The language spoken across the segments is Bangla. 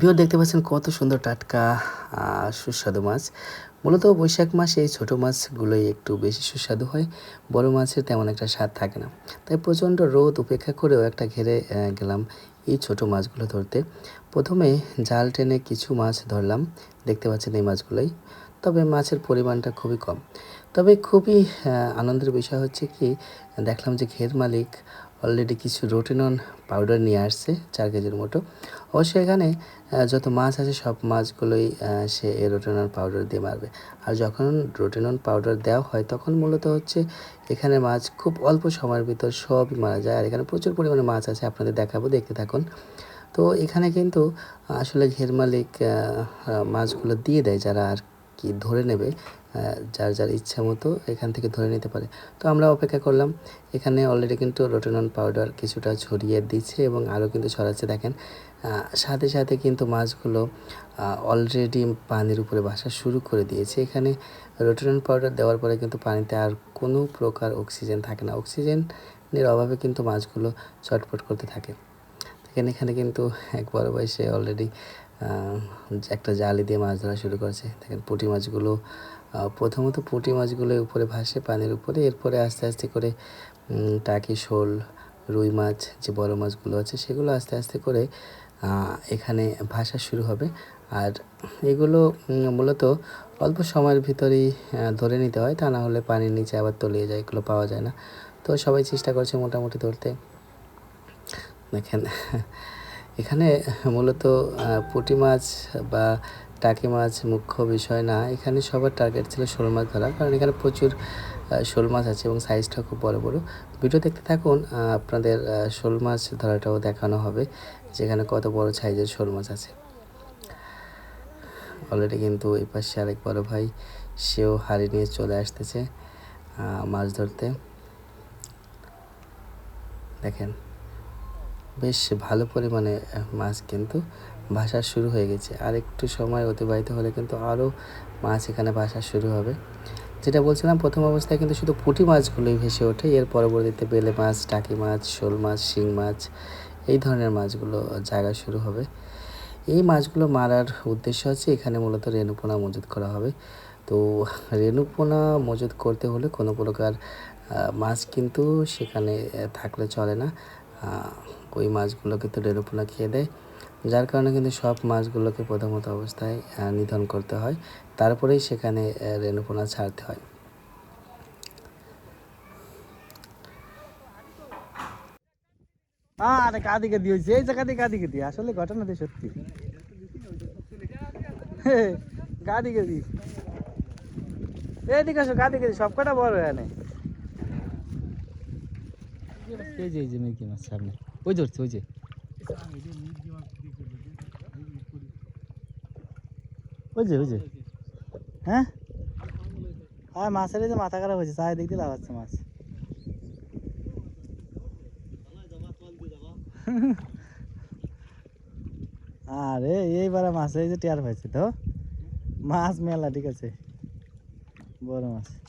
ভিউর দেখতে পাচ্ছেন কত সুন্দর টাটকা সুস্বাদু মাছ। মূলত বৈশাখ মাসে এই ছোটো মাছগুলোই একটু বেশি সুস্বাদু হয়, বড় মাছের তেমন একটা স্বাদ থাকে না। তাই প্রচণ্ড রোদ উপেক্ষা করেও একটা ঘেরে গেলাম এই ছোট মাছগুলো ধরতে। প্রথমে জাল টেনে কিছু মাছ ধরলাম, দেখতে পাচ্ছেন এই মাছগুলোই। তবে মাছের পরিমাণটা খুবই কম। তবে খুবই আনন্দের বিষয় হচ্ছে কি, দেখলাম যে ঘের মালিক অলরেডি কিছু রোটেনন পাউডার নিয়ে আসছে চার কেজির মতো। অবশ্যই এখানে যত মাছ আছে সব মাছগুলোই সে এই রোটেনন পাউডার দিয়ে মারবে। আর যখন রোটেনন পাউডার দেওয়া হয়, তখন মূলত হচ্ছে এখানে মাছ খুব অল্প সময়ের ভিতর সবই মারা যায়। আর এখানে প্রচুর পরিমাণে মাছ আছে, আপনাদের দেখাবো, দেখতে থাকুন। তো এখানে কিন্তু আসলে ঘের মালিক মাছগুলো দিয়ে দেয় যারা আর কি ধরে নেবে। যার যার ইচ্ছা মতো এখান থেকে ধরে নিতে পারে। তো আমরা অপেক্ষা করলাম। এখানে অলরেডি কিন্তু রোটেনন পাউডার কিছুটা ছড়িয়ে দিচ্ছে এবং আরও কিন্তু ছড়াচ্ছে। দেখেন সাথে সাথে কিন্তু মাছগুলো অলরেডি পানির উপরে বাসা শুরু করে দিয়েছে। এখানে রোটেনন পাউডার দেওয়ার পরে কিন্তু পানিতে আর কোনো প্রকার অক্সিজেন থাকে না। অক্সিজেনের অভাবে কিন্তু মাছগুলো চটপট করতে থাকে। দেখেন, এখানে কিন্তু এক বড় বয়সে অলরেডি একটা জালি দিয়ে মাছ ধরা শুরু করেছে। দেখেন, পুঁটি মাছগুলো প্রথমত পুঁটি মাছগুলো উপরে ভাসে পানির উপরে, এরপরে আস্তে আস্তে করে টাকি, শোল, রুই মাছ, যে বড় মাছগুলো আছে সেগুলো আস্তে আস্তে করে এখানে ভাসা শুরু হবে। আর এগুলো মূলত অল্প সময়ের ভিতরেই ধরে নিতে হয়, তা না হলে পানির নিচে আবার তলিয়ে যায়, এগুলো পাওয়া যায় না। তো সবাই চেষ্টা করছে মোটামুটি ধরতে। দেখেন এখানে মূলত পুঁটি মাছ বা টাকি মাছ মুখ্য বিষয় না। এখানে সবার টার্গেট ছিল শোল মাছ ধরা, কারণ এখানে প্রচুর শোল মাছ আছে এবং সাইজটা খুব বড় বড়। ভিডিও দেখতে থাকুন আপনাদের শোল মাছ ধরাটাও দেখানো হবে, যেখানে কত বড় সাইজের শোল মাছ আছে। অলরেডি কিন্তু এই পাশে আরেক বড় ভাই, সেও হাড়ি নিয়ে চলে আসতেছে মাছ ধরতে। দেখেন। বেশ ভালো পরিমাণে মাছ কিন্তু ভাসা শুরু হয়ে গেছে। আর একটু সময় অতিবাহিত হলে কিন্তু আরও মাছ এখানে ভাসা শুরু হবে। যেটা বলছিলাম, প্রথম অবস্থায় কিন্তু শুধু পুঁটি মাছগুলোই ভেসে ওঠে। এর পরবর্তীতে বেলে মাছ, টাকি মাছ, শোল মাছ, শিং মাছ, এই ধরনের মাছগুলো জায়গা শুরু হবে। এই মাছগুলো মারার উদ্দেশ্য হচ্ছে এখানে মূলত রেণুপোনা মজুত করা হবে। তো রেণুপোনা মজুত করতে হলে কোনো প্রকার মাছ কিন্তু সেখানে থাকলে চলে না। ওই মাছগুলো কিন্তু রেণুপোনা খেয়ে দেয়। যার কারণে কিন্তু সব মাছগুলোকে প্রথমত অবস্থায় নিধন করতে হয়। তারপরেই সেখানে রেণুপোনা ছাড়তে হয়। আরে কাদিকে দিয়ে হয়েছে এই জায়গা দিয়ে দিয়ে। আসলে সত্যি। আসো বড় এখানে। এই যে এই যে মির্কি মাছ সামনে। ওই ধরছে, ওই যে। ওই যে ওই যে। হ্যাঁ? আর মাছের এই যে মাথা খারাপ হয়েছে চাই দেখতে লাগাচ্ছে মাছ। আরে, এইবারে মাছ এই যে টিয়ার পাইছে তো। মাছ মেলা, ঠিক আছে। বড় মাছ।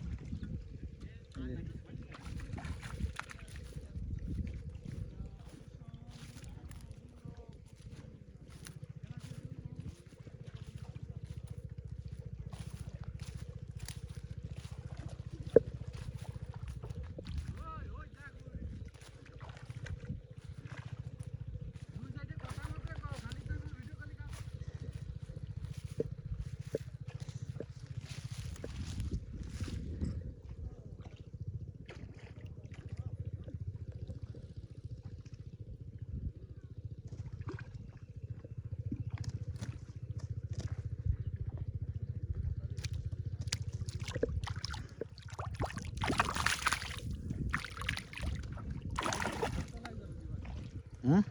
হুম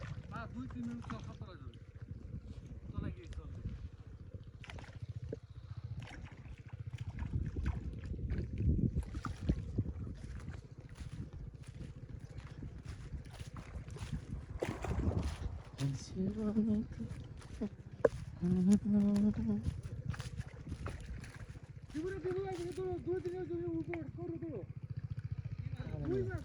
দুই দিনের উপর করো তো দুই মাস